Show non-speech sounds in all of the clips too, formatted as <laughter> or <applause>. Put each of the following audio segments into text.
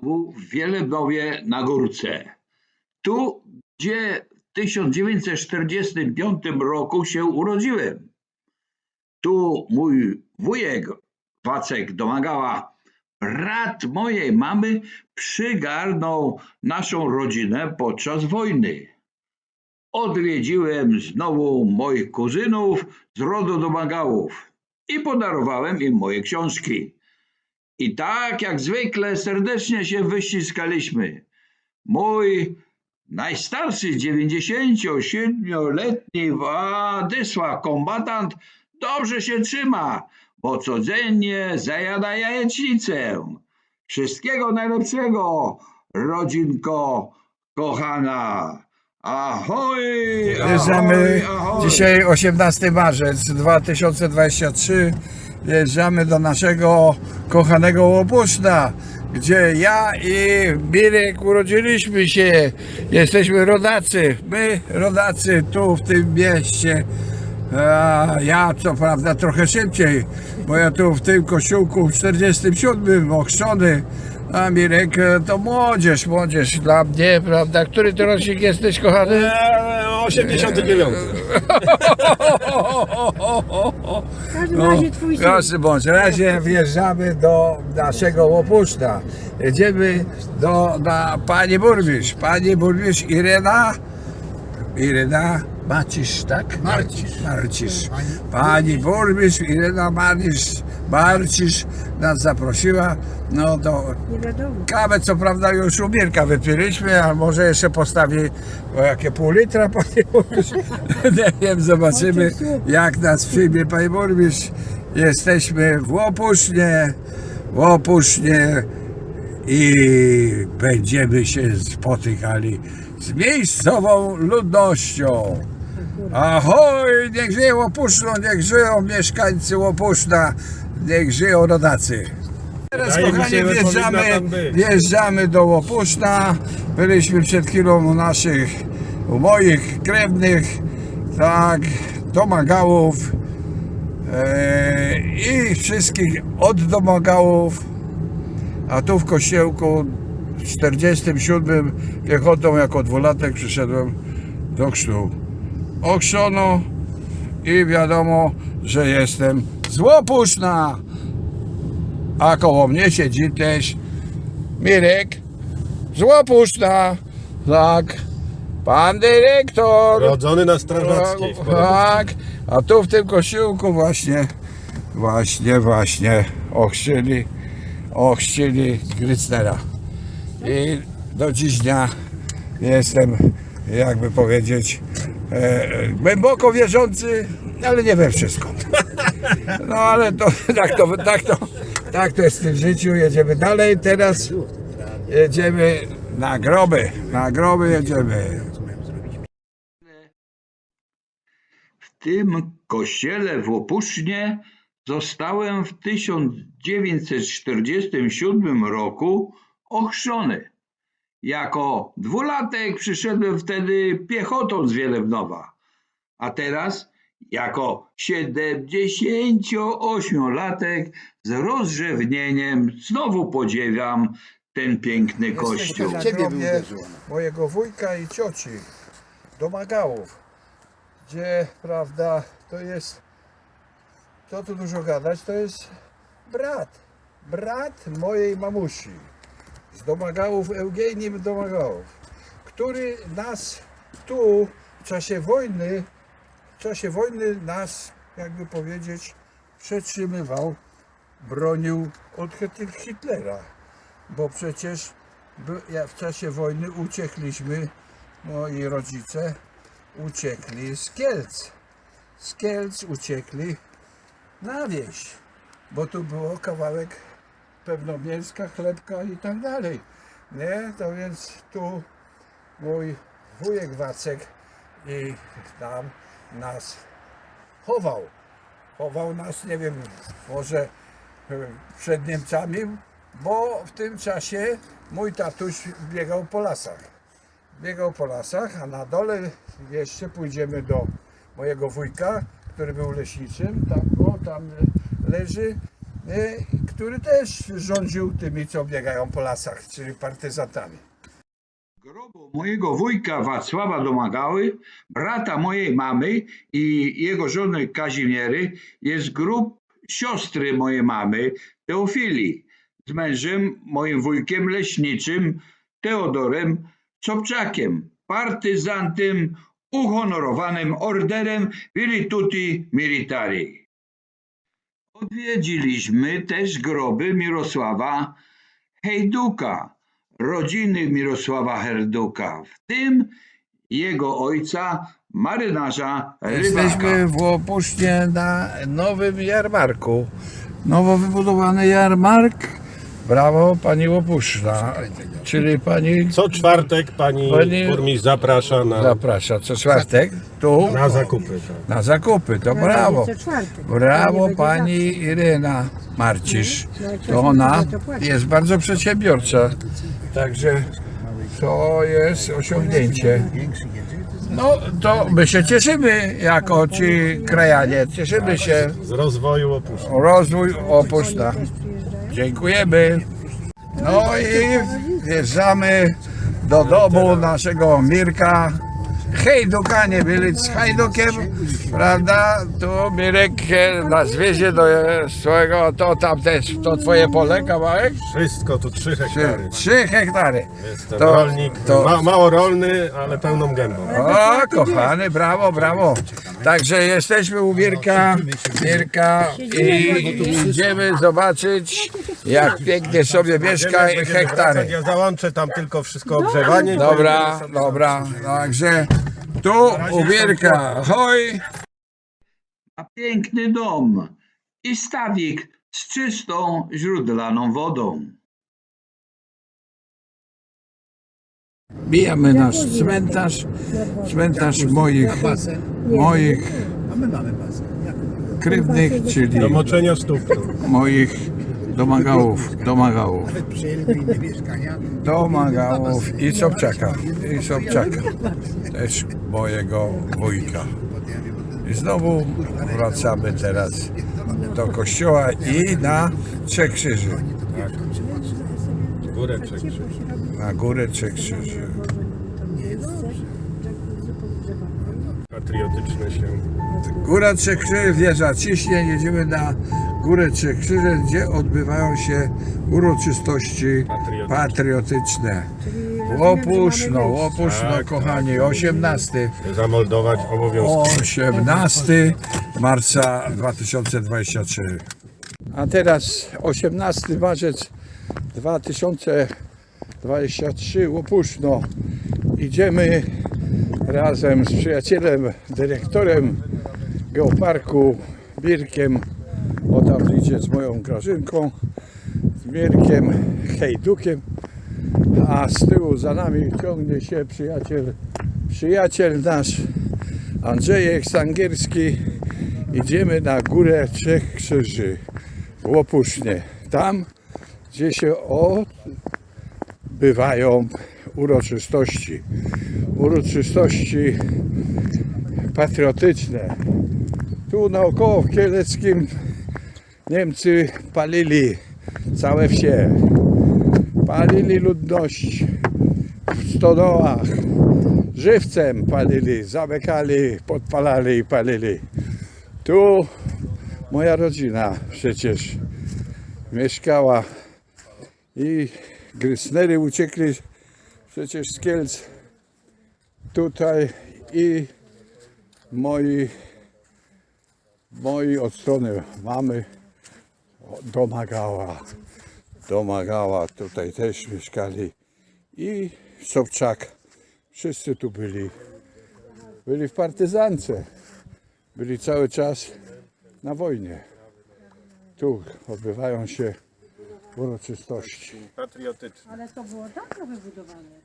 znowu w Wielebnowie na Górce. Tu, gdzie w 1945 roku się urodziłem. Tu mój wujek Wacek Domagała, brat mojej mamy, przygarnął naszą rodzinę podczas wojny. Odwiedziłem znowu moich kuzynów z rodu Domagałów i podarowałem im moje książki. I tak jak zwykle serdecznie się wyściskaliśmy. Mój najstarszy 97-letni Władysław kombatant dobrze się trzyma, bo codziennie zajada jajecznicę. Wszystkiego najlepszego, rodzinko kochana. Ahoj! Wjeżdżamy ahoj, ahoj. dzisiaj 18 marzec 2023. Wjeżdżamy do naszego kochanego Łopuszna, gdzie ja i Mirek urodziliśmy się. Jesteśmy rodacy. My rodacy tu w tym mieście. A ja co prawda trochę szybciej, bo ja tu w tym kościółku w 47 ochrzczony, a Mirek e, to młodzież, młodzież dla mnie, prawda? Który to rocznik jesteś, kochany? 89. <laughs> W każdym razie twój syn. Proszę bądź, w razie wjeżdżamy do naszego łopuszna. Jedziemy do, na pani burmistrz. Pani burmistrz Irena, Irena Macisz, tak? Marcisz. Marcisz. Pani burmistrz Irena Marcisz, Marcisz nas zaprosiła. No Nie wiadomo. Kawę co prawda już u Mirka wypiliśmy, a może jeszcze postawi o jakie pół litra <laughs> burmistrz. Nie wiem, zobaczymy jak nas przyjmie panie burmistrz. Jesteśmy w Łopusznie, w Łopusznie i będziemy się spotykali z miejscową ludnością. Ahoj, niech żyje Łopuszno, niech żyją mieszkańcy Łopuszna, niech żyją rodacy. Teraz Wydaje mi kochani się, że wjeżdżamy, powinna tam być. wjeżdżamy do Łopuszna. Byliśmy przed chwilą u naszych, u moich krewnych, tak, domagałów e, i wszystkich od domagałów. A tu w kościełku w 47 piechotą jako dwulatek przyszedłem do chrztu. Ochrzczono i wiadomo, że jestem z Łopuszna. A koło mnie siedzi też Mirek z Łopuszna. Tak. Pan dyrektor. Rodzony na strażackiej. Tak. A tu w tym kościółku właśnie, właśnie, właśnie ochrzcili, ochrzcili Grycnera. I do dziś dnia jestem, jakby powiedzieć, e, głęboko wierzący, ale nie we wszystko. No ale to <laughs> tak to, tak to, tak to jest w tym życiu. Jedziemy dalej. Teraz jedziemy na groby. Na groby jedziemy. W tym kościele w Opusznie zostałem w 1947 roku ochrzczony. Jako dwulatek przyszedłem wtedy piechotą z Wielebnowa, a teraz jako 78-latek z rozrzewnieniem znowu podziwiam ten piękny kościół. na grobie mojego wujka i cioci, domagałów, gdzie, prawda, to jest, co tu dużo gadać, to jest brat, brat mojej mamusi, z domagałów, Eugenii Domagałów, który nas tu w czasie wojny, w czasie wojny nas, jakby powiedzieć, przetrzymywał, bronił od Hit- Hitlera bo przecież w czasie wojny uciekliśmy, moi rodzice uciekli z Kielc. Z Kielc uciekli na wieś, bo tu było kawałek pewno mięska, chlebka i tak dalej. Nie, to więc tu mój wujek Wacek i tam nas chował. Chował nas, nie wiem, może e, przed Niemcami, bo w tym czasie mój tatuś biegał po lasach. Biegał po lasach, a na dole jeszcze pójdziemy do mojego wujka, który był leśniczym. Tam, o, tam leży, który też rządził tymi, co biegają po lasach, czyli partyzantami. grobu mojego wujka Wacława Domagały, brata mojej mamy i jego żony Kazimiery jest grób siostry mojej mamy, Teofilii, z mężem, moim wujkiem leśniczym, Teodorem Sobczakiem, partyzantem uhonorowanym orderem Virtuti Militari. Odwiedziliśmy też groby Mirosława Hejduka, rodziny Mirosława Herduka, w tym jego ojca, marynarza Rybaka. Jesteśmy w Łopusznie na nowym jarmarku. Nowo wybudowany jarmark. Brawo, pani Łopuszna. Czyli pani Co czwartek pani, Pani- burmistrz zaprasza na, zaprasza co czwartek tu na zakupy. Tak. na zakupy. To brawo. co czwartek. Brawo będzie pani Iryna Marcisz. No, To ona to płaci. jest bardzo przedsiębiorcza. Także to jest osiągnięcie. No to my się cieszymy jako ci krajanie. Cieszymy się. Z rozwoju opuszczenia. Rozwój Opuszna. Dziękujemy. No i wjeżdżamy do domu naszego Mirka. Hejduka, nie mylić z Hajdukiem, prawda? Tu Mirek e, na zwiezie do swojego, to tam też, to twoje pole, kawałek? Wszystko tu 3 Trzy, hektary. trzy hektary. Jestem To- rolnik, to- Ma, mało rolny, ale pełną gębą. O, kochany, brawo, brawo. Także jesteśmy u Mirka, Mirka i idziemy zobaczyć, jak pięknie sobie mieszka i Będziemy wracać, hektary. Ja załączę tam tylko wszystko ogrzewanie. i Dobra, sobie dobra, także tu u Mirka, hoj. Ma piękny dom i stawik z czystą źródlaną wodą. Bijamy nasz cmentarz, cmentarz moich, moich krewnych, czyli Do moczenia stóp. moich domagałów, domagałów. Domagałów i Sobczaka, i Sobczaka, też mojego wujka. I znowu wracamy teraz do kościoła i na Trzech Krzyży, Górę przekrzyż. na górę Trzech Krzyży. Patriotyczne się. Góra Trzech Krzyży, wieża ciśnie, jedziemy na Górę Trzech Krzyży, gdzie odbywają się uroczystości Patriotyczne. patriotyczne. Łopuszno, Łopuszno, Tak, kochani, 18, Zamoldować obowiązki. 18 marca 2023. A teraz 18 marzec 2023, Łopuszno. Idziemy razem z przyjacielem, dyrektorem Geoparku, Mirkiem, o tam idzie z moją Grażynką, z Mirkiem Hejdukiem, a z tyłu za nami ciągnie się przyjaciel, przyjaciel nasz Andrzejek Stangierski. Idziemy na górę Trzech Krzyży w Łopusznie. Tam, gdzie się odbywają uroczystości. Uroczystości patriotyczne. Tu naokoło w Kieleckim Niemcy palili całe wsie. Palili ludność w stodołach. Żywcem palili, zamykali, podpalali i palili. Tu moja rodzina przecież mieszkała i Grysnery uciekli przecież z Kielc tutaj i moi, moi od strony mamy domagała, domagała, tutaj też mieszkali i Sobczak, wszyscy tu byli, byli w partyzance, byli cały czas na wojnie. Tu odbywają się uroczystości Patriotyczne. Ale to było dawno wybudowane.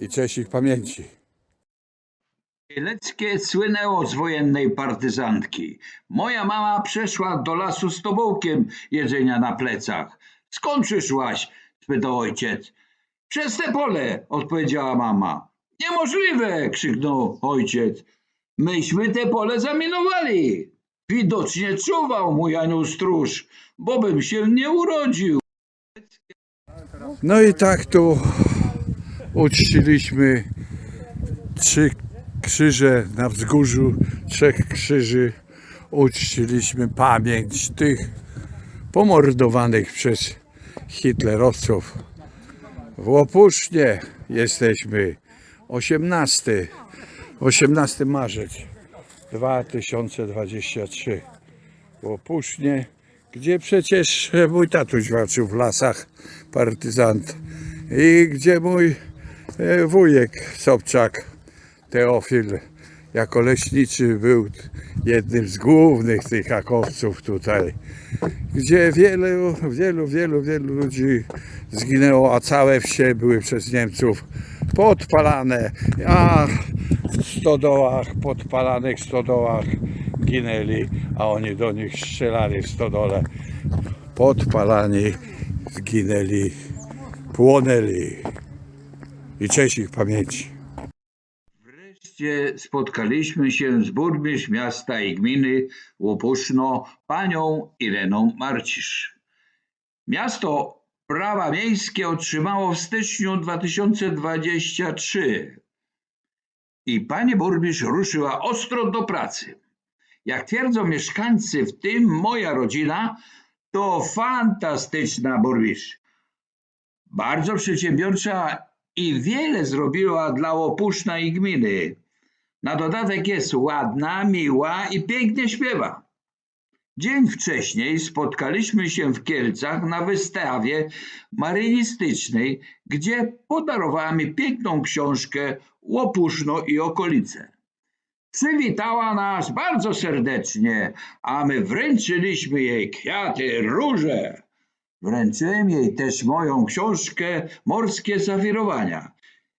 I cześć ich pamięci. Kieleckie słynęło z wojennej partyzantki. Moja mama przeszła do lasu z tobołkiem jedzenia na plecach. Skąd przyszłaś? spytał ojciec. Przez te pole, odpowiedziała mama. Niemożliwe, krzyknął ojciec. Myśmy te pole zaminowali. Widocznie czuwał mój anioł stróż, bo bym się nie urodził. No i tak tu uczciliśmy trzy krzyże na wzgórzu trzech krzyży. Uczciliśmy pamięć tych pomordowanych przez hitlerowców. W Łopusznie jesteśmy 18, 18 marzec 2023 w Łopusznie, gdzie przecież mój tatuś walczył w lasach partyzant i gdzie mój wujek Sobczak Teofil jako leśniczy był jednym z głównych tych hakowców tutaj, gdzie wielu, wielu, wielu, wielu ludzi zginęło, a całe wsie były przez Niemców podpalane, a w stodołach, podpalanych stodołach ginęli, a oni do nich strzelali w stodole. Podpalani, zginęli, płonęli. I cześć ich pamięci. Wreszcie spotkaliśmy się z burmistrz miasta i gminy Łopuszno, panią Ireną Marcisz. Miasto prawa miejskie otrzymało w styczniu 2023 i pani burmistrz ruszyła ostro do pracy. Jak twierdzą mieszkańcy, w tym moja rodzina, to fantastyczna burmistrz. Bardzo przedsiębiorcza i wiele zrobiła dla Łopuszna i gminy. Na dodatek jest ładna, miła i pięknie śpiewa. Dzień wcześniej spotkaliśmy się w Kielcach na wystawie marynistycznej, gdzie podarowała mi piękną książkę Łopuszno i okolice. Przywitała nas bardzo serdecznie, a my wręczyliśmy jej kwiaty, róże. Wręczyłem jej też moją książkę Morskie zawirowania.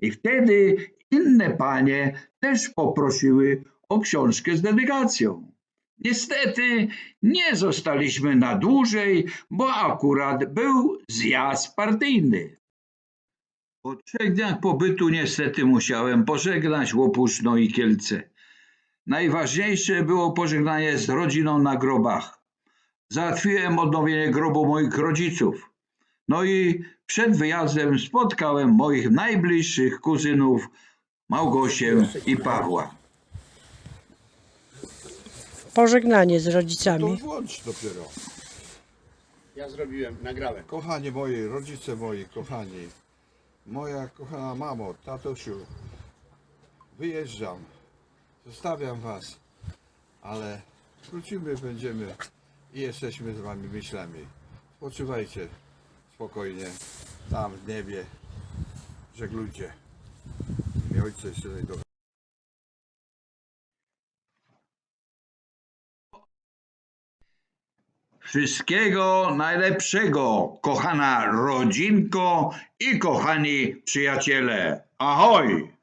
I wtedy inne panie też poprosiły o książkę z dedykacją. Niestety nie zostaliśmy na dłużej, bo akurat był zjazd partyjny. Po trzech dniach pobytu niestety musiałem pożegnać Łopuszno i Kielce. Najważniejsze było pożegnanie z rodziną na grobach. Załatwiłem odnowienie grobu moich rodziców. No i przed wyjazdem spotkałem moich najbliższych kuzynów Małgosię i Pawła. Pożegnanie z To rodzicami. włącz dopiero. Ja zrobiłem, nagrałem. Kochani moi, rodzice moi, kochani. Moja kochana mamo, tatusiu. Wyjeżdżam. Zostawiam was. Ale wrócimy, będziemy i jesteśmy z wami myślami. Spoczywajcie spokojnie tam w niebie. Żeglujcie. I Ducha. Wszystkiego najlepszego, kochana rodzinko i kochani przyjaciele. Ahoj!